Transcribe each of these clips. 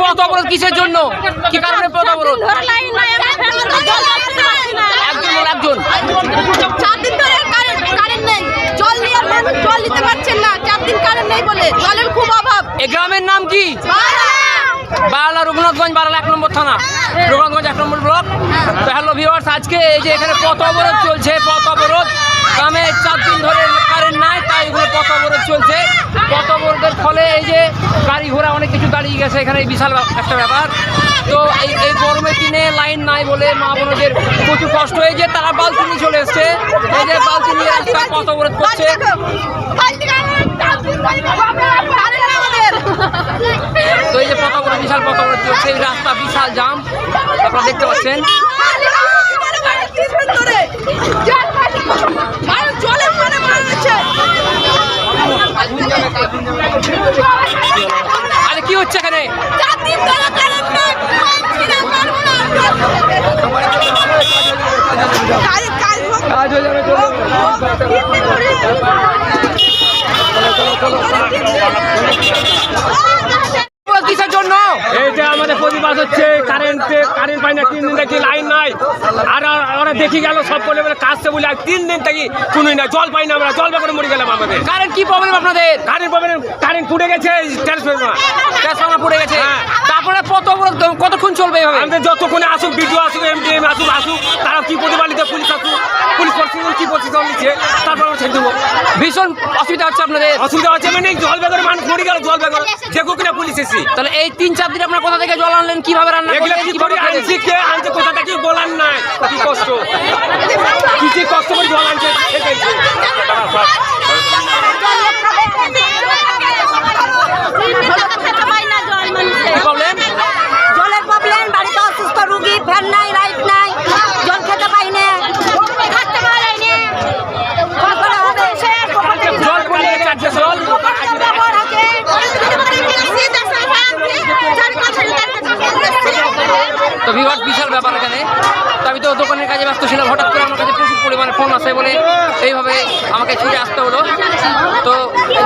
পথ অবরোধ কিসের জন্য? কি কারণে পথ অবরোধ? একজন একজন। চার দিন ধরে কারেন্ট কারেন্ট নেই। জল নিয়ে মানুষ জল নিতে পারছেন না। চার দিন কারেন্ট নেই বলে। জলের খুব অভাব। এই গ্রামের নাম কি? বাংলা। রঘুনাথগঞ্জ বাংলা এক নম্বর থানা। রঘুনাথগঞ্জ এক নম্বর ব্লক। তো হ্যালো ভিওয়ার্স আজকে এই যে এখানে পথ অবরোধ চলছে পথ অবরোধ। গ্রামে চার দিন ধরে কারেন্ট নাই তাই এখানে পথ অবরোধ চলছে। পথ অবরোধের ফলে এই যে দাঁড়িয়ে গেছে এখানে এই বিশাল একটা ব্যাপার। তো এই এই গরমের দিনে লাইন নাই বলে মা বোনদের প্রচুর কষ্ট। হয়েছে তারা বালতি নিয়ে চলে এসছে। এই যে বালতি নিয়ে রাস্তায় পথ অবরোধ করছে। তো এই যে পথ অবরোধ বিশাল পথ অবরোধ চলছে। এই রাস্তা বিশাল জাম। আপনারা দেখতে পাচ্ছেন। জলের মানে মারা হচ্ছে এখানে। কাজ হয়ে যাবে কিসের জন্য এটা যে আমাদের প্রতিবাদ হচ্ছে। কারেন্টে কারেন্ট পাই না তিন দিন থেকে লাইন নাই। আর ওরা দেখি গেল সব বলে বলে কাজছে বলে আর তিন দিন থেকে শুনুই না জল পাই না আমরা জল বেকারে মরে গেলাম আমাদের। কারেন্ট কি প্রবলেম আপনাদের? কারেন্ট পাবেন কারেন্ট পুড়ে গেছে ট্রান্সফরমার ট্রান্সফর্মার পড়ে গেছে। হ্যাঁ। তারপরে অবরোধ কতক্ষণ চলবে এইভাবে আমাদের যতক্ষণে আসুক বিডিও আসুক এমডিএম আসুক আসুক তারা কি প্রতিবাদিত পুলিশ আসুক পুলিশ প্রশাসন কি প্রশাসন নিচ্ছে তারপর আমরা ছেড়ে দেবো। ভীষণ অসুবিধা হচ্ছে আপনাদের? অসুবিধা হচ্ছে মানে জল বেকারে মানুষ মরে গেল জল বেকার দেখো কিনা পুলিশ এসে। তাহলে এই তিন চার দিন আপনার কোথা থেকে জল আনলেন কীভাবে রান্না কি করে? আনছি কে আনছে? কোথা থেকে বলার নাই? কি কষ্ট। কি কষ্ট করে জল আনছে সেটাই। কি প্রবলেম জলের প্রবলেম বাড়িতে অসুস্থ রুগী ফ্যান নাই লাইট নাই জল খেতে পাই না থাকতে পারি না জল পড়ে গেছে আজকে জল তো বিরাট বিশাল ব্যাপার এখানে তো আমি তো দোকানের কাজে ব্যস্ত ছিলাম হঠাৎ করে আমার কাছে প্রচুর আসে বলে এইভাবে আমাকে ছুটে আসতে হলো। তো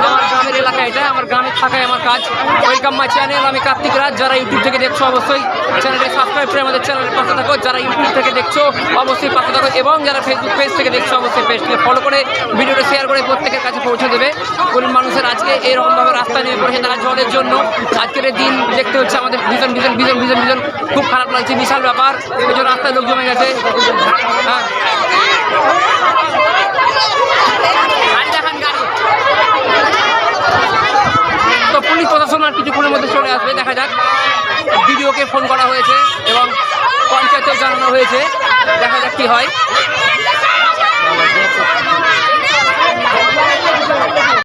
আমার গ্রামের এলাকা এটা, আমার গ্রামে থাকায় আমার কাজ। ওয়েলকাম মাই চ্যানেল আমি কার্তিক রাজ। যারা ইউটিউব থেকে দেখছ অবশ্যই চ্যানেলটি সাবস্ক্রাইব করে আমাদের চ্যানেলের পাশে থাকো। যারা ইউটিউব থেকে দেখছ অবশ্যই পাশে থাকো এবং যারা ফেসবুক পেজ থেকে দেখছ অবশ্যই পেজটিকে ফলো করে ভিডিওটা শেয়ার করে প্রত্যেকের কাছে পৌঁছে দেবে। গরিব মানুষের আজকে এরকমভাবে রাস্তায় নেমে পড়েছে তারা জলের জন্য। আজকের দিন দেখতে হচ্ছে আমাদের ভীষণ ভীষণ ভীষণ ভীষণ ভীষণ খুব খারাপ লাগছে। বিশাল ব্যাপার। এই রাস্তায় লোক জমে গেছে। হ্যাঁ আসবে, দেখা যাক। বিডিওকে ফোন করা হয়েছে এবং পঞ্চায়েতেও জানানো হয়েছে। দেখা যাক কি হয়।